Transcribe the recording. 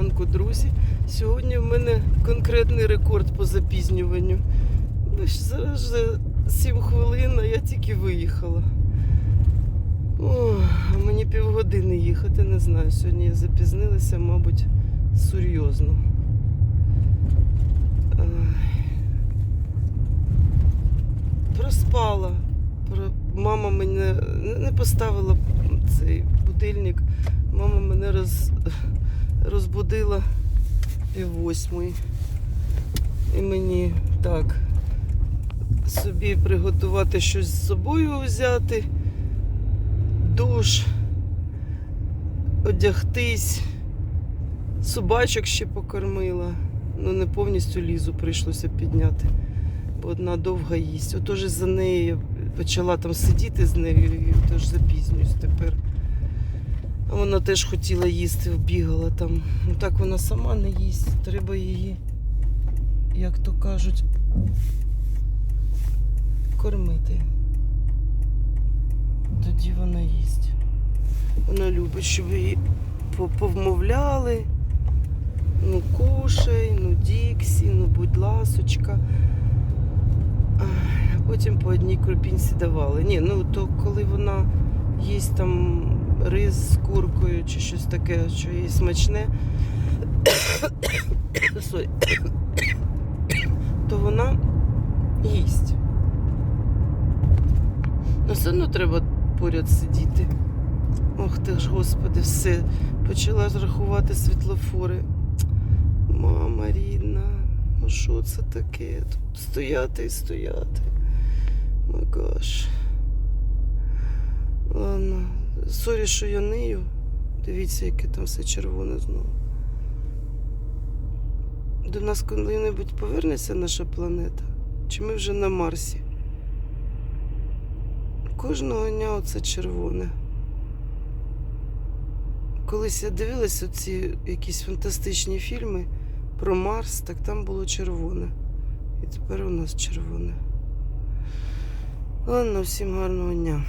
ранку, друзі. Сьогодні в мене конкретний рекорд по запізнюванню. Ну, Зараз вже 7 хвилин, а я тільки виїхала. О, мені півгодини їхати, не знаю. Сьогодні я запізнилася, мабуть, серйозно. Проспала. Мама мене не поставила цей будильник. Мама мене роз... розбудила пів восьмої. І мені так собі приготувати щось з собою взяти, душ, одягтись, собачок ще покормила. Ну, не повністю лізу прийшлося підняти, бо одна довга їсть. Отож за нею я почала там сидіти з нею і тож запізнююсь тепер. Вона теж хотіла їсти, вбігала там. Ну так вона сама не їсть. Треба її, як то кажуть, кормити. Тоді вона їсть. Вона любить, щоб її повмовляли. Ну, кушай, ну Діксі, ну будь ласочка. Потім по одній крупінці давали. Ні, ну то коли вона їсть там рис з куркою чи щось таке, що їй смачне, то вона їсть. Ну, все одно треба поряд сидіти. Ох ти ж, господи, все. Почала рахувати світлофори. Мама рідна, ну що це таке? Тут стояти і стояти. Мой gosh. Ладно, сорі, що я нию. Дивіться, яке там все червоне знову. До нас коли-небудь повернеться наша планета? Чи ми вже на Марсі? Кожного дня оце червоне. Колись я дивилась оці якісь фантастичні фільми про Марс, так там було червоне. І тепер у нас червоне. Ладно, всім гарного дня.